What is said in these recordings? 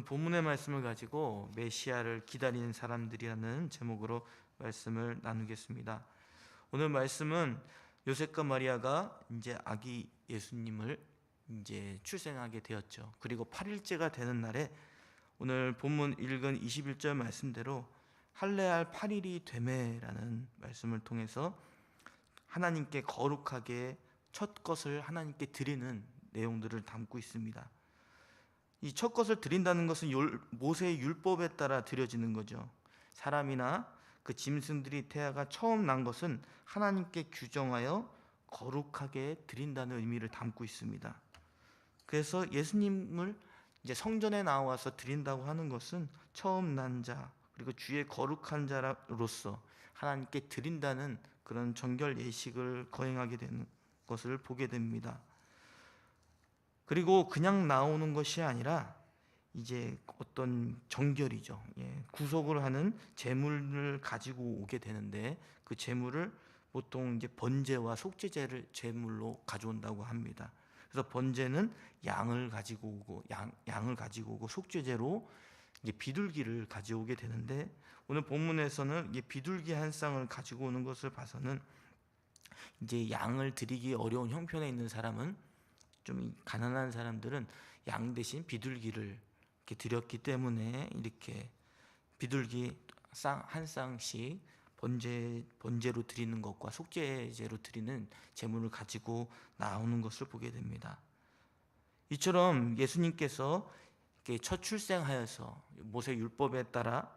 본문의 말씀을 가지고 메시아를 기다리는 사람들이라는 제목으로 말씀을 나누겠습니다. 오늘 말씀은 요셉과 마리아가 이제 아기 예수님을 이제 출생하게 되었죠. 그리고 8일째가 되는 날에 오늘 본문 읽은 21절 말씀대로 할례할 8일이 되매라는 말씀을 통해서 하나님께 거룩하게 첫 것을 하나님께 드리는 내용들을 담고 있습니다. 이 첫 것을 드린다는 것은 모세의 율법에 따라 드려지는 거죠. 사람이나 그 짐승들이 태아가 처음 난 것은 하나님께 규정하여 거룩하게 드린다는 의미를 담고 있습니다. 그래서 예수님을 이제 성전에 나와서 드린다고 하는 것은 처음 난 자, 그리고 주의 거룩한 자로서 하나님께 드린다는 그런 정결 예식을 거행하게 되는 것을 보게 됩니다. 그리고 그냥 나오는 것이 아니라 이제 어떤 정결이죠. 예, 구속을 하는 재물을 가지고 오게 되는데 그 재물을 보통 이제 번제와 속죄제를 제물로 가져온다고 합니다. 그래서 번제는 양을 가지고 오고 양, 양을 가지고 오고 속죄제로 이제 비둘기를 가져오게 되는데 오늘 본문에서는 이게 비둘기 한 쌍을 가지고 오는 것을 봐서는 이제 양을 드리기 어려운 형편에 있는 사람은 좀 가난한 사람들은 양 대신 비둘기를 이렇게 드렸기 때문에 이렇게 비둘기 쌍 한 쌍씩 번제 번제로 드리는 것과 속죄제로 드리는 제물을 가지고 나오는 것을 보게 됩니다. 이처럼 예수님께서 첫 출생하여서 모세 율법에 따라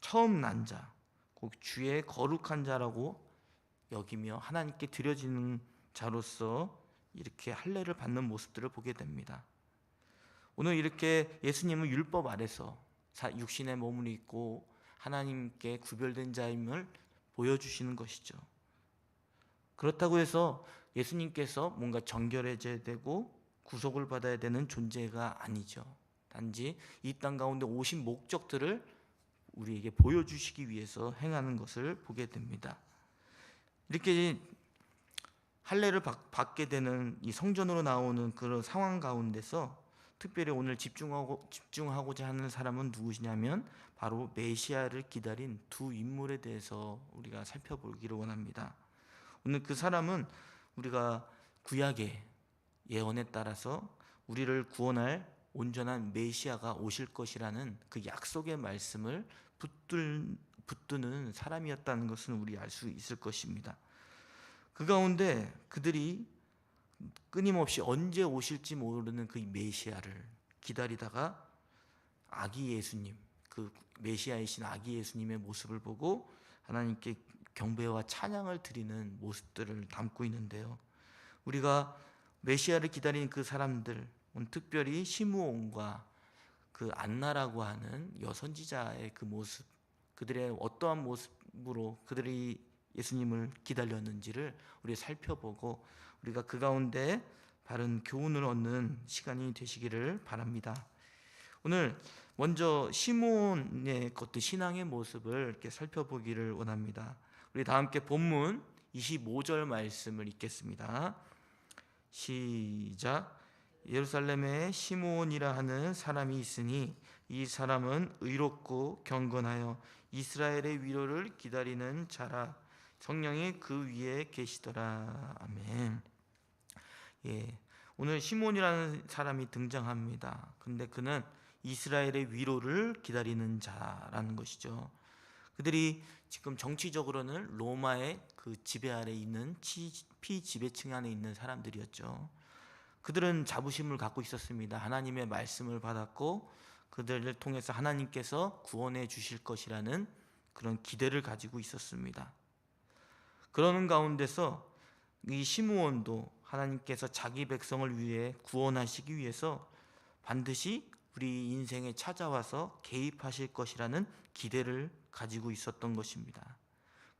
처음 난 자, 곧 주의 거룩한 자라고 여기며 하나님께 드려지는 자로서 이렇게 할례를 받는 모습들을 보게 됩니다. 오늘 이렇게 예수님은 율법 아래서 육신의 몸을 입고 하나님께 구별된 자임을 보여주시는 것이죠. 그렇다고 해서 예수님께서 뭔가 정결해져야 되고 구속을 받아야 되는 존재가 아니죠. 단지 이 땅 가운데 오신 목적들을 우리에게 보여주시기 위해서 행하는 것을 보게 됩니다. 이렇게 할례를 받게 되는 이 성전으로 나오는 그런 상황 가운데서 특별히 오늘 집중하고 집중하고자 하는 사람은 누구시냐면 바로 메시아를 기다린 두 인물에 대해서 우리가 살펴보기를 원합니다. 오늘 그 사람은 우리가 구약의 예언에 따라서 우리를 구원할 온전한 메시아가 오실 것이라는 그 약속의 말씀을 붙들, 붙드는 사람이었다는 것은 우리 알 수 있을 것입니다. 그 가운데 그들이 끊임없이 언제 오실지 모르는 그 메시아를 기다리다가 아기 예수님, 그 메시아이신 아기 예수님의 모습을 보고 하나님께 경배와 찬양을 드리는 모습들을 담고 있는데요. 우리가 메시아를 기다리는 그 사람들, 특별히 시므온과 그 안나라고 하는 여선지자의 그 모습, 그들의 어떠한 모습으로 그들이 예수님을 기다렸는지를 우리 살펴보고 우리가 그 가운데 바른 교훈을 얻는 시간이 되시기를 바랍니다. 오늘 먼저 시몬의 것도 신앙의 모습을 이렇게 살펴보기를 원합니다. 우리 다 함께 본문 25절 말씀을 읽겠습니다. 시작. 예루살렘에 시므온이라 하는 사람이 있으니 이 사람은 의롭고 경건하여 이스라엘의 위로를 기다리는 자라 성령이 그 위에 계시더라. 아멘. 예. 오늘 시몬이라는 사람이 등장합니다. 근데 그는 이스라엘의 위로를 기다리는 자라는 것이죠. 그들이 지금 정치적으로는 로마의 그 지배 아래 있는 피지배층 안에 있는 사람들이었죠. 그들은 자부심을 갖고 있었습니다. 하나님의 말씀을 받았고 그들을 통해서 하나님께서 구원해 주실 것이라는 그런 기대를 가지고 있었습니다. 그러는 가운데서 이 시므온도 하나님께서 자기 백성을 위해 구원하시기 위해서 반드시 우리 인생에 찾아와서 개입하실 것이라는 기대를 가지고 있었던 것입니다.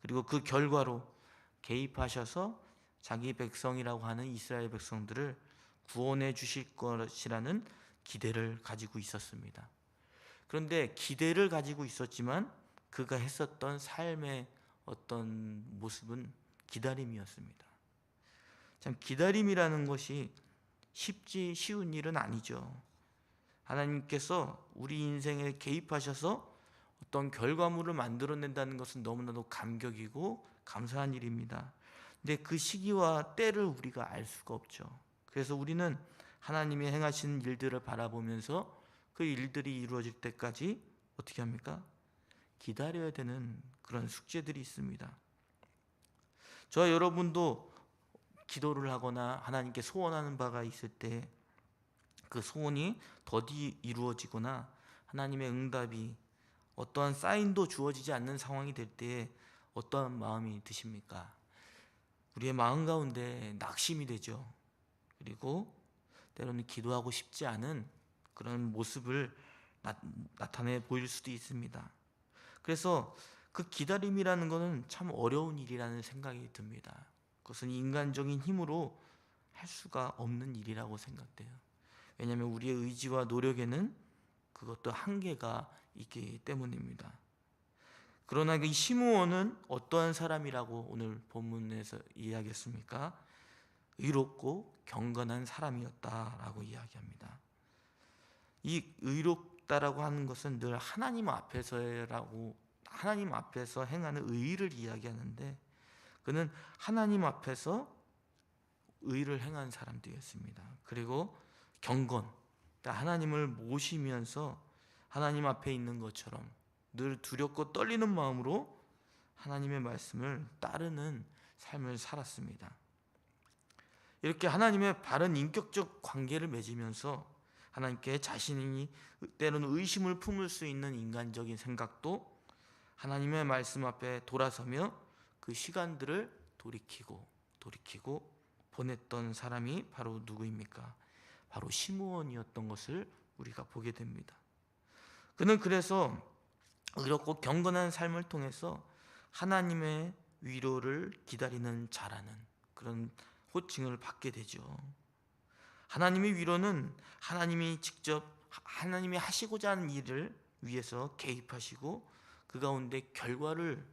그리고 그 결과로 개입하셔서 자기 백성이라고 하는 이스라엘 백성들을 구원해 주실 것이라는 기대를 가지고 있었습니다. 그런데 기대를 가지고 있었지만 그가 했었던 삶의 어떤 모습은 기다림이었습니다. 참 기다림이라는 것이 쉽지 쉬운 일은 아니죠. 하나님께서 우리 인생에 개입하셔서 어떤 결과물을 만들어낸다는 것은 너무나도 감격이고 감사한 일입니다. 근데 그 시기와 때를 우리가 알 수가 없죠. 그래서 우리는 하나님이 행하신 일들을 바라보면서 그 일들이 이루어질 때까지 어떻게 합니까? 기다려야 되는 그런 숙제들이 있습니다. 저 여러분도 기도를 하거나 하나님께 소원하는 바가 있을 때 그 소원이 더디 이루어지거나 하나님의 응답이 어떠한 사인도 주어지지 않는 상황이 될때 어떠한 마음이 드십니까? 우리의 마음 가운데 낙심이 되죠. 그리고 때로는 기도하고 싶지 않은 그런 모습을 나, 나타내 보일 수도 있습니다. 그래서 그 기다림이라는 것은 참 어려운 일이라는 생각이 듭니다. 그것은 인간적인 힘으로 할 수가 없는 일이라고 생각돼요. 왜냐하면 우리의 의지와 노력에는 그것도 한계가 있기 때문입니다. 그러나 이 시므온은 어떠한 사람이라고 오늘 본문에서 이야기했습니까? 의롭고 경건한 사람이었다라고 이야기합니다. 이 의롭 다라고 하는 것은 늘 하나님 앞에서라고 하나님 앞에서 행하는 의를 이야기하는데 그는 하나님 앞에서 의를 행한 사람들이었습니다. 그리고 경건, 그러니까 하나님을 모시면서 하나님 앞에 있는 것처럼 늘 두렵고 떨리는 마음으로 하나님의 말씀을 따르는 삶을 살았습니다. 이렇게 하나님의 바른 인격적 관계를 맺으면서 하나님께 자신이 때로는 의심을 품을 수 있는 인간적인 생각도 하나님의 말씀 앞에 돌아서며 그 시간들을 돌이키고 돌이키고 보냈던 사람이 바로 누구입니까? 바로 시므온이었던 것을 우리가 보게 됩니다. 그는 그래서 의롭고 경건한 삶을 통해서 하나님의 위로를 기다리는 자라는 그런 호칭을 받게 되죠. 하나님의 위로는 하나님이 직접 하나님이 하시고자 하는 일을 위해서 개입하시고 그 가운데 결과를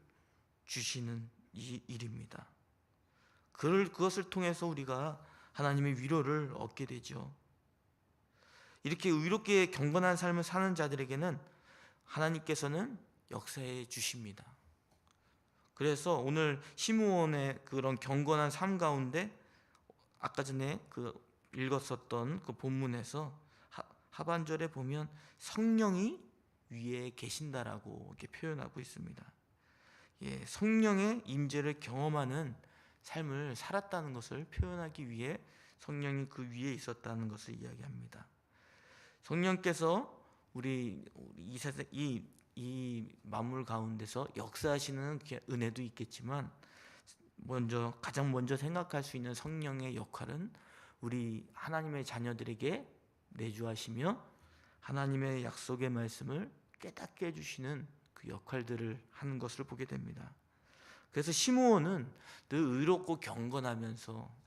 주시는 이 일입니다. 그를 그것을 통해서 우리가 하나님의 위로를 얻게 되죠. 이렇게 의롭게 경건한 삶을 사는 자들에게는 하나님께서는 역사해 주십니다. 그래서 오늘 시므온의 그런 경건한 삶 가운데 아까 전에 그 읽었었던 그 본문에서 하 반절에 보면 성령이 위에 계신다라고 이렇게 표현하고 있습니다. 예, 성령의 임재를 경험하는 삶을 살았다는 것을 표현하기 위해 성령이 그 위에 있었다는 것을 이야기합니다. 성령께서 우리 이 세상 이, 이 만물 가운데서 역사하시는 은혜도 있겠지만 먼저 가장 먼저 생각할 수 있는 성령의 역할은 우리 하나님의 자녀들에게 내주하시며 하나님의 약속의 말씀을 깨닫게 해주시는 그 역할들을 하는 것을 보게 됩니다. 그래서 시므온은 늘 의롭고 경건하면서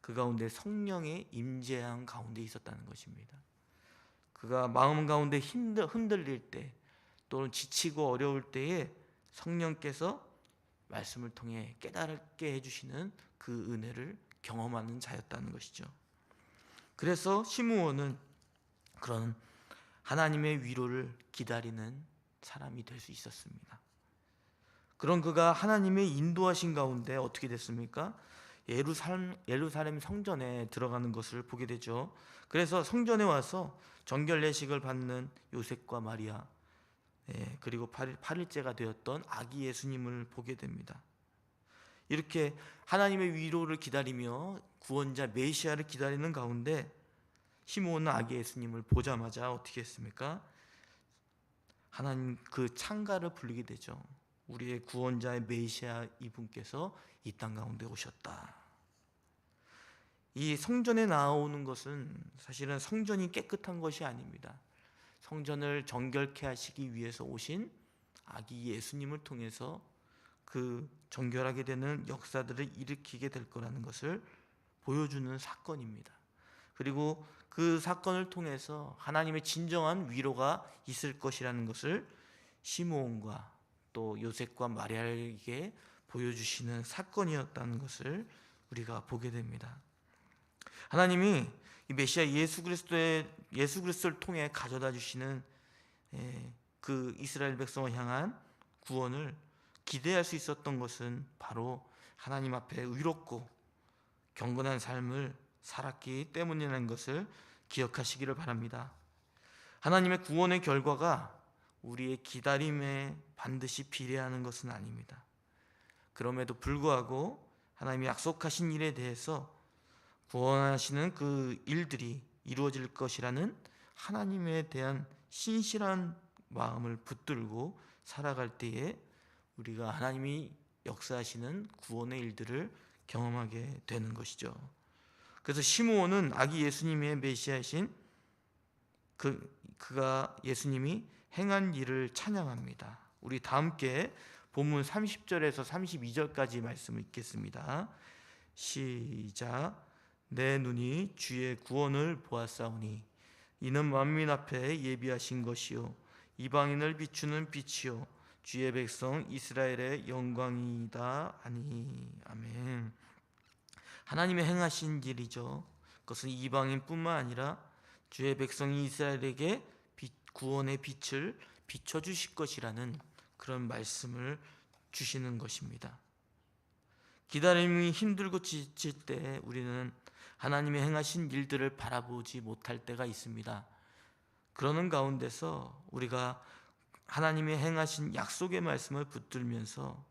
그 가운데 성령의 임재한 가운데 있었다는 것입니다. 그가 마음 가운데 힘들, 흔들릴 때 또는 지치고 어려울 때에 성령께서 말씀을 통해 깨달게 해주시는 그 은혜를 경험하는 자였다는 것이죠. 그래서 시므온은 그런 하나님의 위로를 기다리는 사람이 될 수 있었습니다. 그런 그가 하나님의 인도하신 가운데 어떻게 됐습니까? 예루살렘, 예루살렘 성전에 들어가는 것을 보게 되죠. 그래서 성전에 와서 정결 예식을 받는 요셉과 마리아, 예, 그리고 8일, 8일째가 되었던 아기 예수님을 보게 됩니다. 이렇게 하나님의 위로를 기다리며 구원자 메시아를 기다리는 가운데 시므온은 아기 예수님을 보자마자 어떻게 했습니까? 하나님 그 창가를 불리게 되죠. 우리의 구원자의 메시아 이분께서 이 땅 가운데 오셨다. 이 성전에 나오는 것은 사실은 성전이 깨끗한 것이 아닙니다. 성전을 정결케 하시기 위해서 오신 아기 예수님을 통해서 그 정결하게 되는 역사들을 일으키게 될 거라는 것을 보여주는 사건입니다. 그리고 그 사건을 통해서 하나님의 진정한 위로가 있을 것이라는 것을 시므온과 또 요셉과 마리아에게 보여주시는 사건이었다는 것을 우리가 보게 됩니다. 하나님이 이 메시아 예수 그리스도의 예수 그리스도를 통해 가져다 주시는 예, 그 이스라엘 백성을 향한 구원을 기대할 수 있었던 것은 바로 하나님 앞에 의롭고 경건한 삶을 살았기 때문이라는 것을 기억하시기를 바랍니다. 하나님의 구원의 결과가 우리의 기다림에 반드시 비례하는 것은 아닙니다. 그럼에도 불구하고 하나님이 약속하신 일에 대해서 구원하시는 그 일들이 이루어질 것이라는 하나님에 대한 신실한 마음을 붙들고 살아갈 때에 우리가 하나님이 역사하시는 구원의 일들을 경험하게 되는 것이죠. 그래서 시므온은 아기 예수님의 메시아신 그 그가 예수님이 행한 일을 찬양합니다. 우리 다 함께 본문 30절에서 32절까지 말씀을 읽겠습니다. 시작. 내 눈이 주의 구원을 보았사오니 이는 만민 앞에 예비하신 것이요 이방인을 비추는 빛이요 주의 백성 이스라엘의 영광이다 아니 아멘. 하나님의 행하신 일이죠. 그것은 이방인뿐만 아니라 주의 백성이 이스라엘에게 빛, 구원의 빛을 비춰 주실 것이라는 그런 말씀을 주시는 것입니다. 기다림이 힘들고 지칠 때 우리는 하나님의 행하신 일들을 바라보지 못할 때가 있습니다. 그러는 가운데서 우리가 하나님의 행하신 약속의 말씀을 붙들면서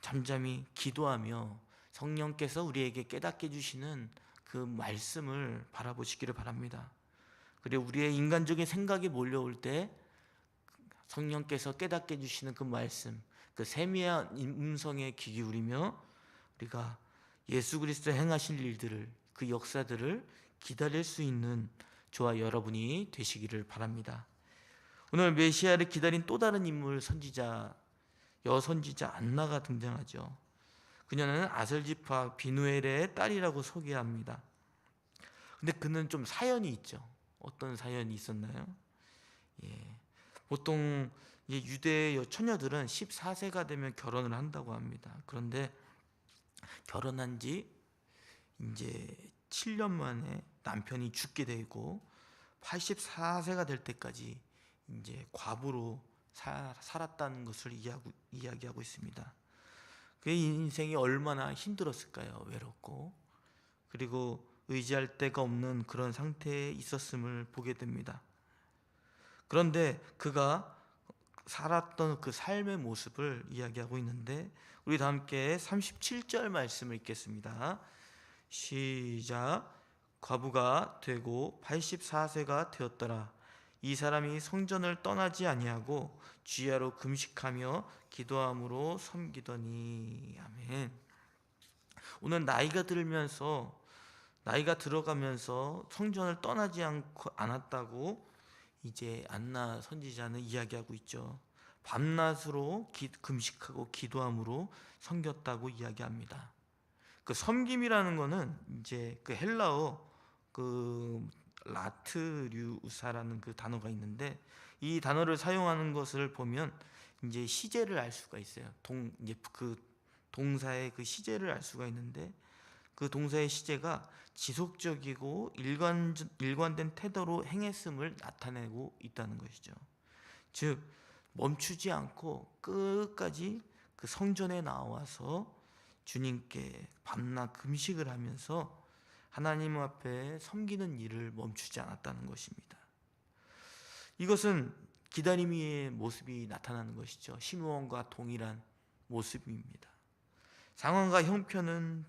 잠잠히 기도하며 성령께서 우리에게 깨닫게 주시는 그 말씀을 바라보시기를 바랍니다. 그리고 우리의 인간적인 생각이 몰려올 때 성령께서 깨닫게 주시는 그 말씀, 그 세미한 음성에 귀 기울이며 우리가 예수 그리스도 행하실 일들을 그 역사들을 기다릴 수 있는 저와 여러분이 되시기를 바랍니다. 오늘 메시아를 기다린 또 다른 인물 선지자 여선지자 안나가 등장하죠. 그녀는 아셀지파 비누엘의 딸이라고 소개합니다. 근데 그는 좀 사연이 있죠. 어떤 사연이 있었나요? 예. 보통 유대 처녀들은 14세가 되면 결혼을 한다고 합니다. 그런데 결혼한 지 이제 7년 만에 남편이 죽게 되고 84세가 될 때까지 이제 과부로 사, 살았다는 것을 이야기하고, 이야기하고 있습니다. 그의 인생이 얼마나 힘들었을까요? 외롭고 그리고 의지할 데가 없는 그런 상태에 있었음을 보게 됩니다. 그런데 그가 살았던 그 삶의 모습을 이야기하고 있는데 우리 다 함께 37절 말씀을 읽겠습니다. 시작. 과부가 되고 84세가 되었더라. 이 사람이 성전을 떠나지 아니하고 주야로 금식하며 기도함으로 섬기더니 아멘. 오늘 나이가 들면서 나이가 들어가면서 성전을 떠나지 않고 않았다고 이제 안나 선지자는 이야기하고 있죠. 밤낮으로 기, 금식하고 기도함으로 섬겼다고 이야기합니다. 그 섬김이라는 거는 이제 그 헬라어 그 라트류사라는 그 단어가 있는데 이 단어를 사용하는 것을 보면 이제 시제를 알 수가 있어요. 동 이제 그 동사의 그 시제를 알 수가 있는데 그 동사의 시제가 지속적이고 일관 일관된 태도로 행했음을 나타내고 있다는 것이죠. 즉 멈추지 않고 끝까지 그 성전에 나와서 주님께 밤낮 금식을 하면서 하나님 앞에 섬기는 일을 멈추지 않았다는 것입니다. 이것은 기다림의 모습이 나타나는 것이죠. 시므온과 동일한 모습입니다. 상황과 형편은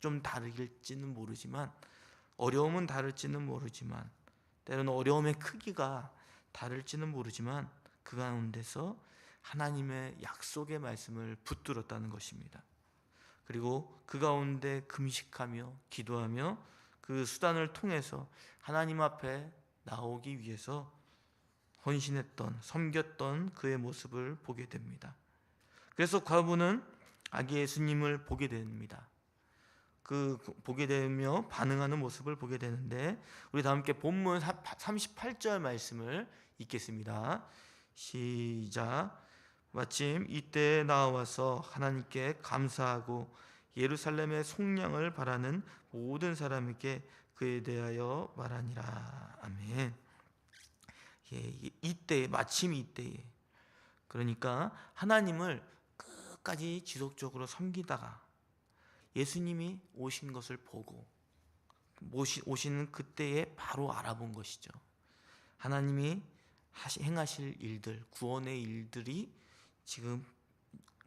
좀 다르길지는 모르지만 어려움은 다를지는 모르지만 때로는 어려움의 크기가 다를지는 모르지만 그 가운데서 하나님의 약속의 말씀을 붙들었다는 것입니다. 그리고 그 가운데 금식하며 기도하며 그 수단을 통해서 하나님 앞에 나오기 위해서 헌신했던 섬겼던 그의 모습을 보게 됩니다. 그래서 과부는 아기 예수님을 보게 됩니다. 그 보게 되며 반응하는 모습을 보게 되는데 우리 다 함께 본문 38절 말씀을 읽겠습니다. 시작 마침 이때 나와서 하나님께 감사하고 예루살렘의 속량을 바라는 모든 사람에게 그에 대하여 말하니라. 아멘. 예, 이- 이때 마침 이때에 그러니까 하나님을 끝까지 지속적으로 섬기다가 예수님이 오신 것을 보고 오시는 그때에 바로 알아본 것이죠. 하나님이 행하실 일들, 구원의 일들이 지금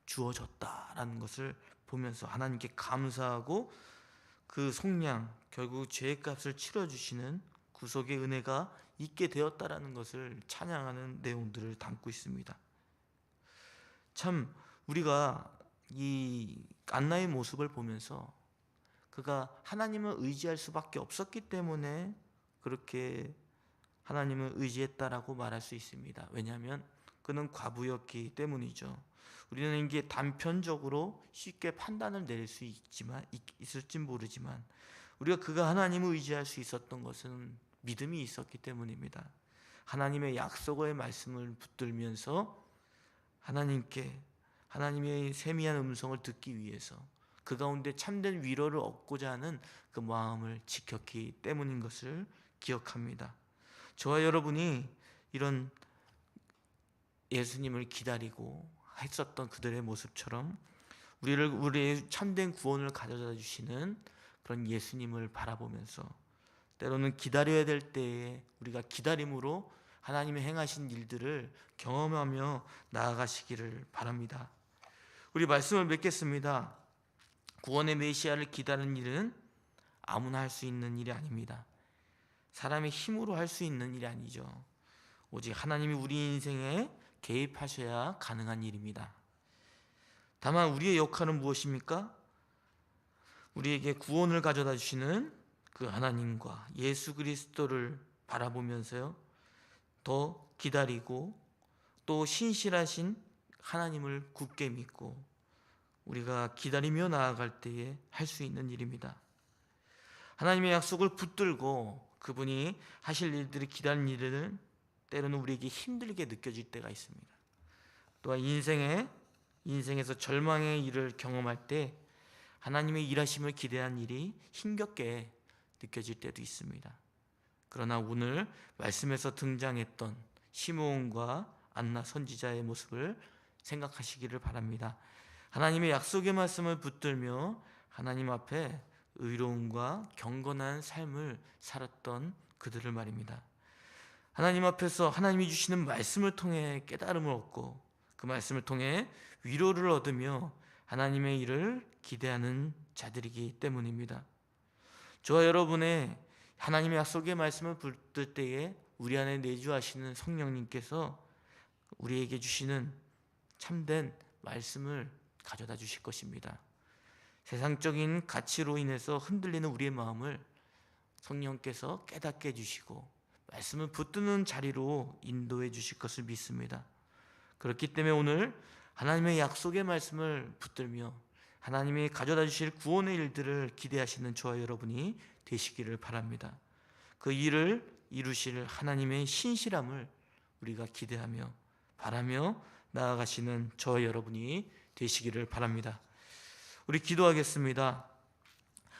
주어졌다라는 것을 보면서 하나님께 감사하고 그 속량 결국 죄의 값을 치러 주시는 구속의 은혜가 있게 되었다라는 것을 찬양하는 내용들을 담고 있습니다. 참 우리가 이 안나의 모습을 보면서 그가 하나님을 의지할 수밖에 없었기 때문에 그렇게 하나님을 의지했다라고 말할 수 있습니다. 왜냐하면 그는 과부였기 때문이죠. 우리는 이게 단편적으로 쉽게 판단을 내릴 수 있지만 있- 있을진 모르지만 우리가 그가 하나님을 의지할 수 있었던 것은 믿음이 있었기 때문입니다. 하나님의 약속의 말씀을 붙들면서 하나님께 하나님의 세미한 음성을 듣기 위해서 그 가운데 참된 위로를 얻고자 하는 그 마음을 지켰기 때문인 것을 기억합니다. 저와 여러분이 이런 예수님을 기다리고 했었던 그들의 모습처럼 우리를 우리의 참된 구원을 가져다 주시는 그런 예수님을 바라보면서 때로는 기다려야 될 때에 우리가 기다림으로 하나님의 행하신 일들을 경험하며 나아가시기를 바랍니다. 우리 말씀을 맺겠습니다. 구원의 메시아를 기다리는 일은 아무나 할 수 있는 일이 아닙니다. 사람의 힘으로 할 수 있는 일이 아니죠. 오직 하나님이 우리 인생에 개입하셔야 가능한 일입니다. 다만 우리의 역할은 무엇입니까? 우리에게 구원을 가져다 주시는 그 하나님과 예수 그리스도를 바라보면서요. 더 기다리고 또 신실하신 하나님을 굳게 믿고 우리가 기다리며 나아갈 때에 할 수 있는 일입니다. 하나님의 약속을 붙들고 그분이 하실 일들이 기다리는 일은 때로는 우리에게 힘들게 느껴질 때가 있습니다. 또한 인생에 인생에서 절망의 일을 경험할 때 하나님의 일하심을 기대한 일이 힘겹게 느껴질 때도 있습니다. 그러나 오늘 말씀에서 등장했던 시므온과 안나 선지자의 모습을 생각하시기를 바랍니다. 하나님의 약속의 말씀을 붙들며 하나님 앞에 의로움과 경건한 삶을 살았던 그들을 말입니다. 하나님 앞에서 하나님이 주시는 말씀을 통해 깨달음을 얻고 그 말씀을 통해 위로를 얻으며 하나님의 일을 기대하는 자들이기 때문입니다. 저와 여러분의 하나님의 약속의 말씀을 붙들 때에 우리 안에 내주하시는 성령님께서 우리에게 주시는 참된 말씀을 가져다 주실 것입니다. 세상적인 가치로 인해서 흔들리는 우리의 마음을 성령께서 깨닫게 해주시고 말씀을 붙드는 자리로 인도해 주실 것을 믿습니다. 그렇기 때문에 오늘 하나님의 약속의 말씀을 붙들며 하나님이 가져다 주실 구원의 일들을 기대하시는 저와 여러분이 되시기를 바랍니다. 그 일을 이루실 하나님의 신실함을 우리가 기대하며 바라며 나아가시는 저와 여러분이 되시기를 바랍니다. 우리 기도하겠습니다.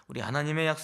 우리 하나님의 약속